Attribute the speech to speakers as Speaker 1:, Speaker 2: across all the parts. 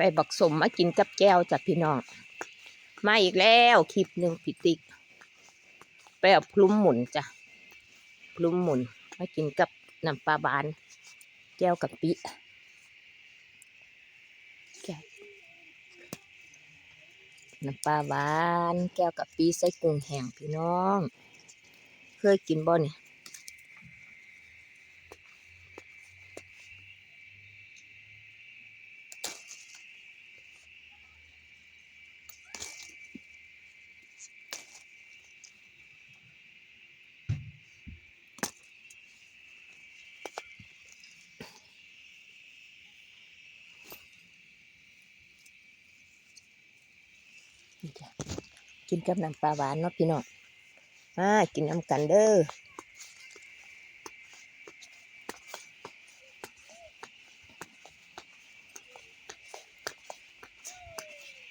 Speaker 1: ไปบักสมมากินกับแก้วจ้ะพี่น้อง มาอีกแล้วคลิปหนึ่งพิติกไปเอาพลุ้มหมุนจ้ะพลุ้มหมุนมากินกับน้ำปลาบาน แก้วกับปิแก้วน้ำปลาหวาน แก้วกับปีใส่กุ้งแห้งพี่น้อง เคยกินบ่เนี่ย กินกับน้ำปลาหวานเนาะพี่น้องมากินน้ำกันเด้อ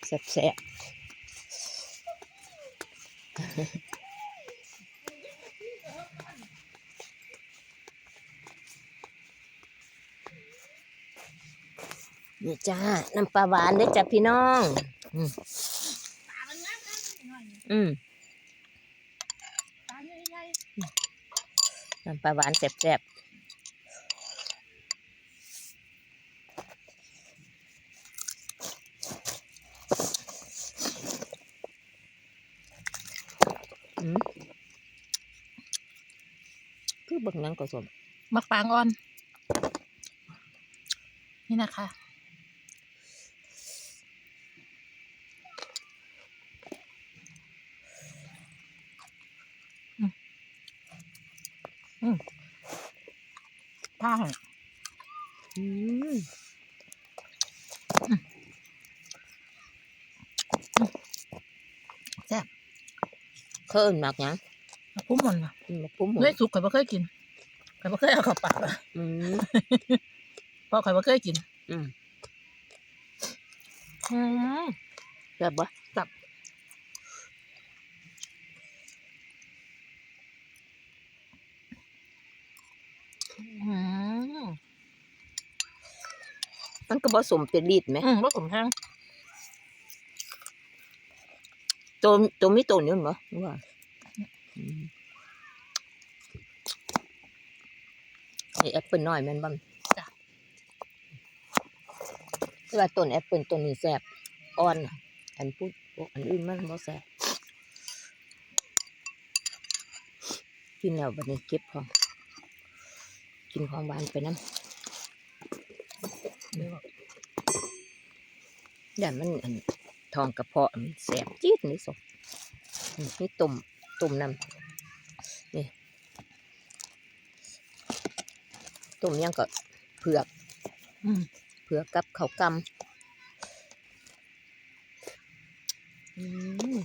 Speaker 1: แซ่บๆนี่จ้า น้ำปลาหวานเด้จ้ะพี่น้อง อืมน้ำปลาหวานแซ่บๆอืมคือบักนังก็สม
Speaker 2: มักปางอ่อน นี่นะคะ อืมอืม ผ้าให้
Speaker 1: อืม
Speaker 2: แซ่บ
Speaker 1: เคยเอิ้นหมักหยัง
Speaker 2: มักพุ่มมันว่ะ
Speaker 1: อืมหมักพุ่มหมู
Speaker 2: ด้วยสุกข่อยบ่เคยกินข่อยบ่เคยเอาเข้าปากอะ
Speaker 1: อืม
Speaker 2: เพราะข่อยบ่เคยกิน
Speaker 1: อืม
Speaker 2: อืม
Speaker 1: แซ่บบ่
Speaker 2: จับ อืม
Speaker 1: มันก็บ่สมเป็นดีดไหม
Speaker 2: อืมบ่สมแห้ง
Speaker 1: ตัวตัวมีตัวนี้มั้ยว่าอืมไอแอปเปิลน้อยแมันบ่จ้ะแต่ว่าต้นแอปเปิลต้นนี้แซ่บอ่อนน่ะอันพูดพวกอันอื่นมันบ่แซ่บกินแล้วบัดนี้เก็บของ กินของหวานไปน้ำ อย่ามันอันทองกระเพาะมันแสบจี๊ดนี่สมนี่ตุ่มตุ่มน้ำนี่ตุ่มยังก็เผือก
Speaker 2: อืม
Speaker 1: เผือกกับข้าวกำอืม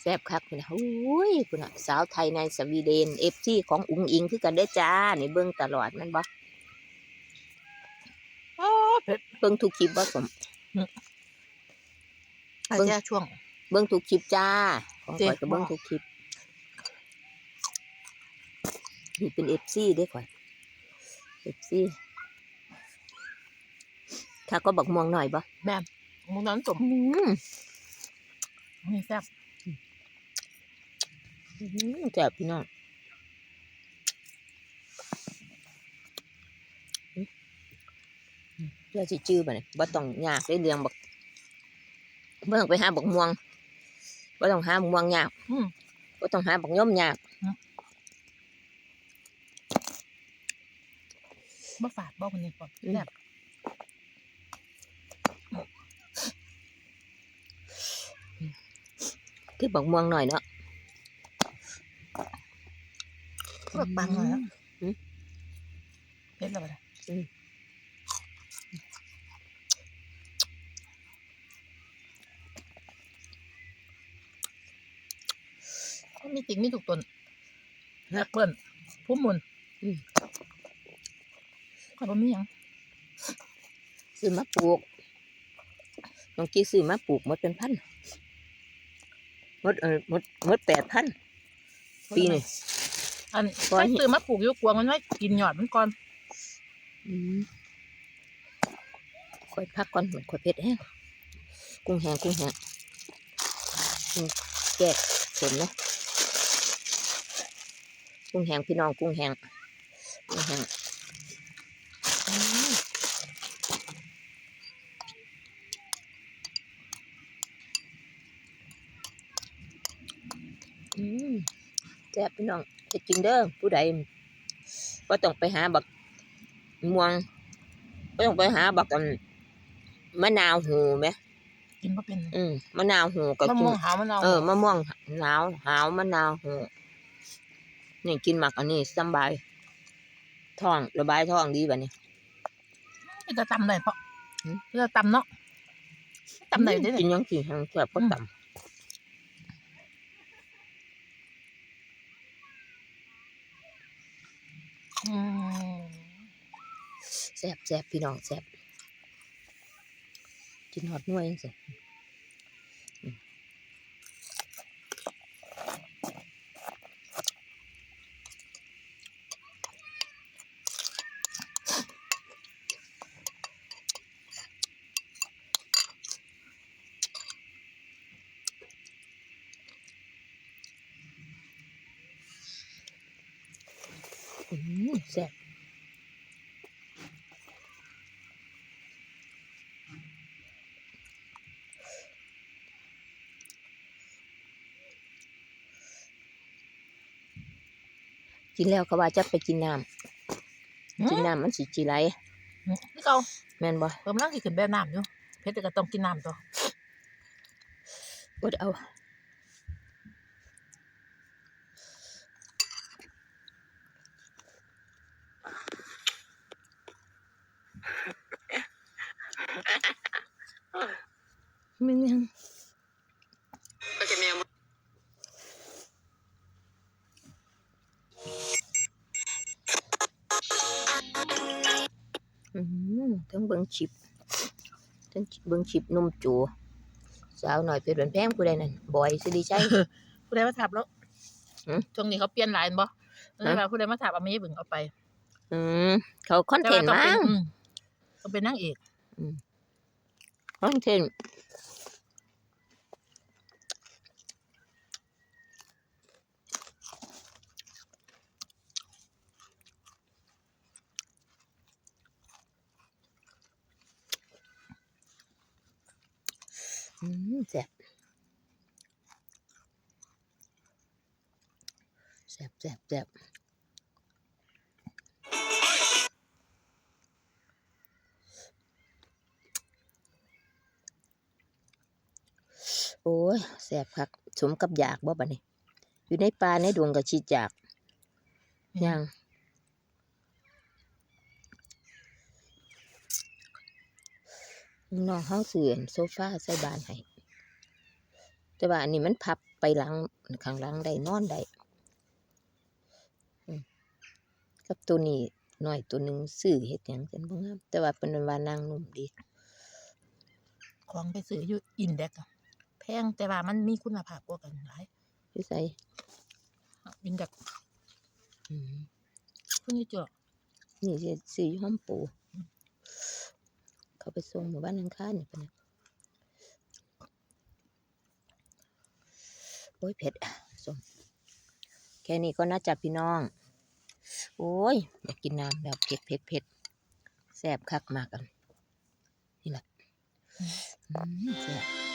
Speaker 1: แซ่บคักคุณนะโอ้ยคุณนะสาวไทยในสวีเดนเอฟซีของอุงอิงคือกันได้อจ้า นี่เบิ้งตลอดแมันบ่
Speaker 2: โอ้เผ็ด
Speaker 1: เบิ้งทุกคลิปบ่สม
Speaker 2: อาจจะช่วง
Speaker 1: เบิ้งทุกคลิปจ้าของ
Speaker 2: เจ๊
Speaker 1: ข่อยก็เบิ้ง
Speaker 2: บอก
Speaker 1: ทุกคลิปนี่เป็นเอฟซีเด้อข่อยเอฟซีถ้าก็บักม่วงหน่อยบ่
Speaker 2: แบบมุงนั้นสม
Speaker 1: อืม
Speaker 2: นี่แซ่บ
Speaker 1: อืมแซ่บพี่น้องอืมอืมเพื่อสิจื้อบ่เนี่ยบ่ต้องยากได้เรื่องบักบ่ต้องไปหาบักม่วงบ่ต้องหาบักม่วงยาก
Speaker 2: อืม
Speaker 1: บ่ต้องหาบักย่อมยาก
Speaker 2: บ่ฝาดบ่คนนี้ปอบแซ่บ
Speaker 1: คือบักม่วงหน่อยเนาะ
Speaker 2: ก็ปังเลยแล้ว
Speaker 1: อืม
Speaker 2: เผ็ดแล้วบ่ล่ะ
Speaker 1: ม
Speaker 2: มันมีจริงมีถูกต้นแอปเปิ้ลพุ่มมุน
Speaker 1: อืม
Speaker 2: ข่อยบ่มีหยัง
Speaker 1: ซื้อมาปลูกน้องกี้ซื้อมาปลูกหมดเป็นพันหมดเออหมดหมดแปดพันปีนี่
Speaker 2: อัน
Speaker 1: ก้อน
Speaker 2: ไป
Speaker 1: หิน
Speaker 2: ซื้อมาปลูกอยู่กวางมันไว้กินหยอดมันก่อน
Speaker 1: อืมค่อยพักก่อนมันค่อยเผ็ดแห้งกุ้งแห้งกุ้งแห้งกุ้งแกะสมเนาะ กุ้งแห้งพี่น้องกุ้งแห้งกุ้งแห้งอืมอืมแซ่บพี่น้องเฮ็ดจริงเด้อผู้ใดก็ต้องไปหาบักม่วงก็ต้องไปหาบักอันมะนาวหูไหม
Speaker 2: กินก็เป็น
Speaker 1: อืมมะนาวหูก็
Speaker 2: มะ
Speaker 1: กิ
Speaker 2: ม่
Speaker 1: น
Speaker 2: วงหาวมะนาว
Speaker 1: เออมะม่วงหนาวหาวมะนาวหู นี่กินหมักอันนี้สำบายท้องระบายท้องดีแบบนี้
Speaker 2: จะตำได้เพราะ
Speaker 1: หืม
Speaker 2: จะตำเนาะตำได้เด้
Speaker 1: กิ
Speaker 2: เนี่ย
Speaker 1: นยังกินทั้งแซ่บก็
Speaker 2: อืม
Speaker 1: ต่
Speaker 2: อืมำ
Speaker 1: แซ่บแซ่บพี่น้องแซ่บกินหอดหน่วยจังสิอืม แซ่บกินแล้วก็ว่าจะไปกินน้ำกินน้ำมันสิจีไร
Speaker 2: นี่เก่า
Speaker 1: แม่นบ่
Speaker 2: เพิ่มร่างที่ขึ้นแบบน้ำอยู่เพชรก็ต้องกินน้ำตัว
Speaker 1: อดเอา มึงยังอืมทั้งเบิงชิปทั้งเบิงชิปนุ่มจูสาวหน่อยเป็นแพงผู้ใดนั่นบอยสิดีใจ
Speaker 2: ผู้ใดมาถามแล้ว
Speaker 1: หืม
Speaker 2: ช่วงนี้เขาเปลี่ยนไลน์บ่เออว่าผู้ใดมาถามเอาไม่บึงเอาไป
Speaker 1: อืมเขาคอนเทนต์
Speaker 2: แต่ว่า
Speaker 1: มั้ง
Speaker 2: อืต้องเป็นนางเอก
Speaker 1: คอนเทนอืมแซ่บแซ่บแซ่บแซ่บ โอ้ยแซ่บคักสมกับอยากบ่บัดนี้ อยู่ในป่าในดวงก็ชิดอยากย่างน้องเฮาเสื่อนโซฟาใส่บ้านให้แต่ว่าอันนี้มันพับไปหลังข้างหลังได้นอนได้อืมกับตัวนี้น้อยตัวหนึงซื้อเฮ็ดหยังกันบ่งามแต่ว่าเป็นว่านางนุ่มดี
Speaker 2: ของไปซื้ออยู่อินเด็กอะแพงแต่ว่ามันมีคุณภาพกว่ากันหลาย
Speaker 1: อยู่ไส
Speaker 2: อินเด็ก
Speaker 1: อืม
Speaker 2: คุณนี่เจ้า
Speaker 1: นี่สิซื้ออยู่ห้อมปูเขาไปส่งหมู่บ้านอังคารนี่ปะนะโอ้ยเผ็ดส้มแค่นี้ก็น่าจะพี่น้อง โอ้ยอยากกินน้ำแบบเผ็ดเผ็ดเผ็ดแซ่บคักมากกันนี่แหละอืมแซ่บ